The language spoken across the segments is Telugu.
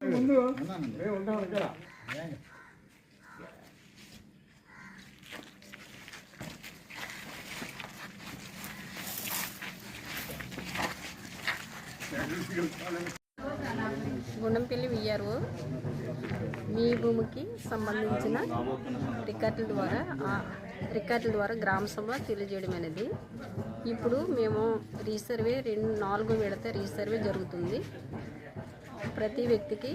ముందు. మేము ఉంటాం ఇక్కడ గుండంపల్లి విఆర్ఓ మీ భూమికి సంబంధించిన రికార్డుల ద్వారా ఆ రికార్డుల ద్వారా గ్రామ సభ తెలియజేయడం అనేది. ఇప్పుడు మేము రీసర్వే రెండు నాలుగు విడత రీసర్వే జరుగుతుంది. ప్రతి వ్యక్తికి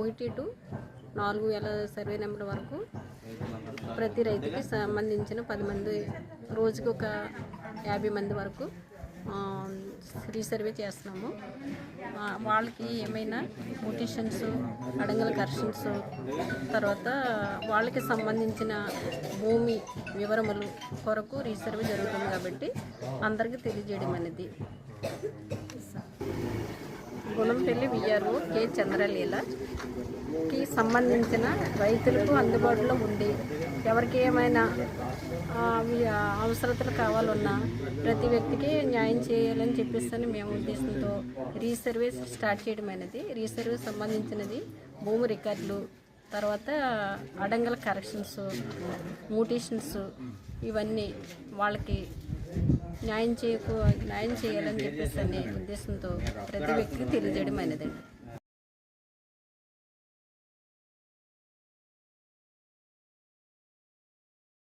ఒకటి టు నాలుగు వేల సర్వే నెంబర్ వరకు ప్రతి రైతుకి సంబంధించిన పది మంది రోజుకి ఒక యాభై మంది వరకు ఫ్రీ రీసర్వే చేస్తున్నాము. వాళ్ళకి ఏమైనా మోటిషన్స్ అడంగల కరెక్షన్స్ తర్వాత వాళ్ళకి సంబంధించిన భూమి వివరములు కొరకు రీసర్వే జరుగుతుంది కాబట్టి అందరికీ తెలియజేయడం అనేది. Gunampalli VRO K. చంద్రలీలకి సంబంధించిన రైతులకు అందుబాటులో ఉండి ఎవరికి ఏమైనా అవసరతలు కావాలన్నా ప్రతి వ్యక్తికి న్యాయం చేయాలని చెప్పేసి మేము ఉద్దేశంతో రీసర్వేస్ స్టార్ట్ చేయడం అనేది రీసర్వే సంబంధించినది భూమి రికార్డులు తర్వాత అడంగల కరెక్షన్స్ మ్యూటేషన్స్ ఇవన్నీ వాళ్ళకి న్యాయం చేయకు న్యాయం చేయాలని చెప్పేసి అనే ఉద్దేశంతో ప్రతి వ్యక్తికి తెలియజేయడం అనేదండి